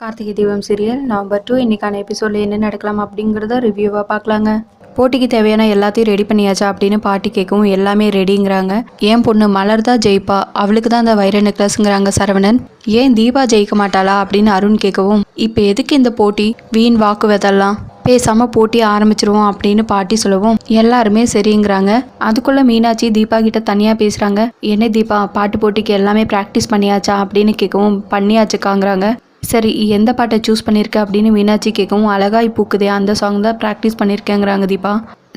Karthigai Deepam serial November two இன்றைக்கான எபிசோடில் என்ன நடக்கலாம் அப்படிங்கிறத ரிவ்யூவாக பார்க்கலாங்க. போட்டிக்கு தேவையான எல்லாத்தையும் ரெடி பண்ணியாச்சா அப்படின்னு பாட்டி கேட்கவும் எல்லாமே ரெடிங்கிறாங்க ஏன் பொண்ணு மலர் தான் ஜெயிப்பா. அவளுக்கு தான் அந்த வைர நெக்லஸ்ங்கிறாங்க சரவணன். ஏன் தீபா ஜெயிக்க மாட்டாளா அப்படின்னு அருண் கேட்கவும் இப்போ எதுக்கு இந்த போட்டி? வீண் வாக்குவதெல்லாம் பேசாமல் போட்டி ஆரம்பிச்சிருவோம் அப்படின்னு பாட்டி சொல்லவும் எல்லாருமே சரிங்கிறாங்க. அதுக்குள்ள மீனாட்சி தீபா கிட்ட தனியாக பேசுகிறாங்க என்ன தீபா பாட்டு போட்டிக்கு எல்லாமே ப்ராக்டிஸ் பண்ணியாச்சா? அப்படின்னு கேட்கவும் பண்ணியாச்சுக்காங்கிறாங்க. சரி எந்த பாட்டை சூஸ் பண்ணியிருக்க அப்படின்னு மீனாட்சி கேட்கவும் அழகாய் பூக்குதே அந்த சாங் தான் ப்ராக்டிஸ் பண்ணியிருக்கேங்கிறாங்க தீபா.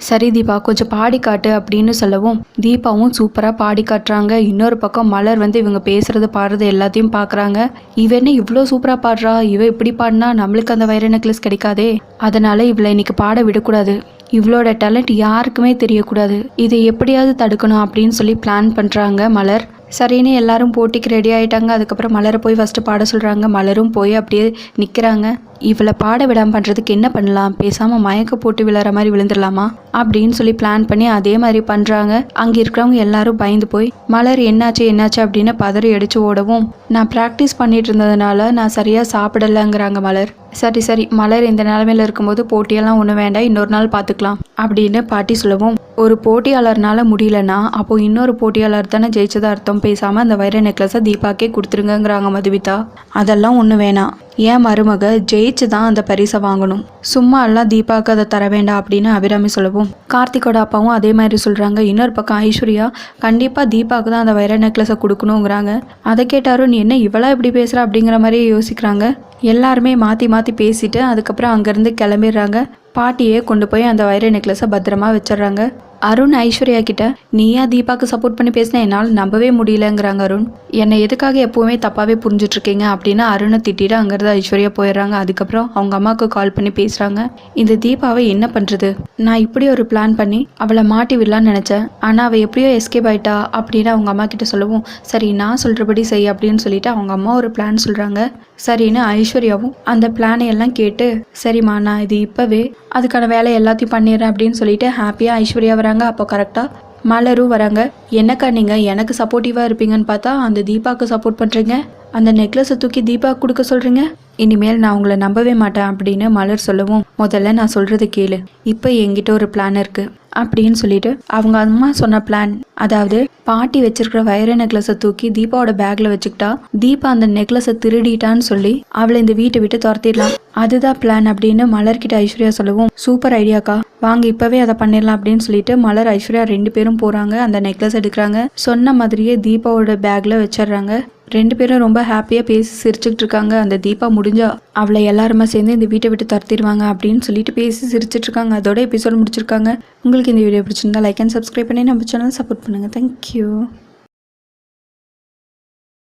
சரி தீபா கொஞ்சம் பாடி காட்டு அப்படின்னு சொல்லவும் தீபாவும் சூப்பராக பாடி காட்டுறாங்க. இன்னொரு பக்கம் மலர் வந்து இவங்க பேசுறது பாடுறது எல்லாத்தையும் பார்க்குறாங்க இவ என்ன இவ்வளோ சூப்பராக பாடுறா? இவ இப்படி பாடினா நம்மளுக்கு அந்த வைர நெக்லஸ் கிடைக்காதே. அதனால இவளை இன்னைக்கு பாட விடக்கூடாது. இவளோட டேலண்ட் யாருக்குமே தெரியக்கூடாது. இதை எப்படியாவது தடுக்கணும் அப்படின்னு சொல்லி பிளான் பண்ணுறாங்க மலர். சரின்னு எல்லாரும் போட்டிக்கு ரெடி ஆகிட்டாங்க அதுக்கப்புறம் மலரை போய் ஃபஸ்ட்டு பாட சொல்கிறாங்க மலரும் போய் அப்படியே நிற்கிறாங்க இவளை பாட விடாமல் பண்ணுறதுக்கு என்ன பண்ணலாம்? பேசாமல் மயக்க போட்டு விழுற மாதிரி விழுந்துடலாமா? அப்படின்னு சொல்லி பிளான் பண்ணி அதே மாதிரி பண்ணுறாங்க அங்கே இருக்கிறவங்க எல்லாரும் பயந்து போய் மலர் என்னாச்சு என்னாச்சு? அப்படின்னு பதறி அடித்து ஓடவும் நான் ப்ராக்டிஸ் பண்ணிட்டு இருந்ததுனால நான் சரியாக சாப்பிடலைங்கிறாங்க மலர். சரி சரி. மலர் இந்த நிலமையில இருக்கும்போது போட்டியெல்லாம் ஒன்றும் வேண்டாம். இன்னொரு நாள் பார்த்துக்கலாம் அப்படின்னு பாட்டி சொல்லவும் ஒரு போட்டியாளர்னால முடியலன்னா அப்போ இன்னொரு போட்டியாளர் தானே ஜெயிச்சதா அர்த்தம்? பேசாமல் அந்த வைர நெக்லஸை தீபாக்கே கொடுத்துருங்கங்கிறாங்க மதுவிதா. அதெல்லாம் ஒன்று வேணாம் என் மருமக ஜெயிச்சு தான் அந்த பரிசை வாங்கணும். சும்மா எல்லாம் தீபாவுக்கு அதை தர வேண்டாம் அப்படின்னு அபிராமி சொல்லவும். கார்த்திகோட அப்பாவும் அதே மாதிரி சொல்கிறாங்க இன்னொரு பக்கம் ஐஸ்வர்யா கண்டிப்பாக தீபாவுக்கு தான் அந்த வைர நெக்லஸை கொடுக்கணுங்கிறாங்க. அதை கேட்டாரும் நீ என்ன இவளா இப்படி பேசுகிற அப்படிங்கிற மாதிரி யோசிக்கிறாங்க. எல்லாருமே மாற்றி மாற்றி பேசிட்டு அதுக்கப்புறம் அங்கேருந்து கிளம்பிடுறாங்க. பாட்டியே கொண்டு போய் அந்த வைர நெக்லஸை பத்திரமா வச்சிடுறாங்க. அருண் ஐஸ்வர்யா கிட்ட நீயா தீபாக்கு சப்போர்ட் பண்ணி பேசினா என்னால் நம்பவே முடியலங்கிறாங்க அருண். என்னை எதுக்காக எப்பவுமே தப்பாவே புரிஞ்சுட்டு இருக்கீங்க அப்படின்னு அருணை திட்டிட்டு அங்கிருந்து ஐஸ்வர்யா போயிடுறாங்க. அதுக்கப்புறம் அவங்க அம்மாவுக்கு கால் பண்ணி பேசுறாங்க. இந்த தீபாவை என்ன பண்றது? நான் இப்படி ஒரு பிளான் பண்ணி அவளை மாட்டி விடலான்னு நினைச்சேன். ஆனா அவ எப்படியோ எஸ்கேப் ஆயிட்டா? அப்படின்னு அவங்க அம்மா கிட்ட சொல்லவும் சரி நான் சொல்றபடி செய் அப்படின்னு சொல்லிட்டு அவங்க அம்மா ஒரு பிளான் சொல்றாங்க. சரின்னு ஐஸ்வர்யாவும் அந்த பிளானை எல்லாம் கேட்டு சரிம்மா நான் இது இப்போவே அதுக்கான வேலை எல்லாத்தையும் பண்ணிடுறேன் அப்படின்னு சொல்லிட்டு ஹாப்பியாக ஐஸ்வர்யா வராங்க. அப்போ கரெக்டாக மலரும் வராங்க. என்னக்கா நீங்கள் எனக்கு சப்போர்ட்டிவாக இருப்பீங்கன்னு பார்த்தா அந்த தீபாவுக்கு சப்போர்ட் பண்ணுறீங்க அந்த நெக்லஸை தூக்கி தீபாவுக்கு கொடுக்க சொல்கிறீங்க இனிமேல் நான் உங்களை நம்பவே மாட்டேன் அப்படின்னு மலர் சொல்லவும் முதல்ல நான் சொல்கிறது கேளு. இப்போ என்கிட்ட ஒரு பிளான் இருக்குது அப்படின்னு சொல்லிட்டு அவங்க அம்மா சொன்ன பிளான் அதாவது பாட்டி வச்சிருக்கிற வைர நெக்லஸை தூக்கி தீபாவோட பேக்ல வச்சுக்கிட்டா தீபா அந்த நெக்லஸை திருடிட்டான்னு சொல்லி அவளை இந்த வீட்டை விட்டு துரத்திடலாம். அதுதான் பிளான் அப்படின்னு மலர்கிட்ட ஐஸ்வர்யா சொல்லவும் சூப்பர் ஐடியாக்கா வாங்க இப்பவே அதை பண்ணிடலாம். அப்படின்னு சொல்லிட்டு மலர் ஐஸ்வர்யா ரெண்டு பேரும் போறாங்க. அந்த நெக்லஸ் எடுக்கிறாங்க. சொன்ன மாதிரியே தீபாவோட பேக்ல வச்சிடுறாங்க. ரெண்டு பேரும் ரொம்ப ஹாப்பியாக பேசி சிரிச்சுக்கிட்டு இருக்காங்க. அந்த தீபா முடிஞ்சா அவளை எல்லாருமே சேர்ந்து இந்த வீட்டை விட்டு தரத்திடுவாங்க அப்படின்னு சொல்லிட்டு பேசி சிரிச்சுட்டு இருக்காங்க. அதோட எபிசோட் முடிச்சிருக்காங்க. உங்களுக்கு இந்த வீடியோ பிடிச்சிருந்தா லைக் அண்ட் சப்ஸ்கிரைப் பண்ணி நம்ம சேனல் சப்போர்ட் பண்ணுங்கள் தேங்க்யூ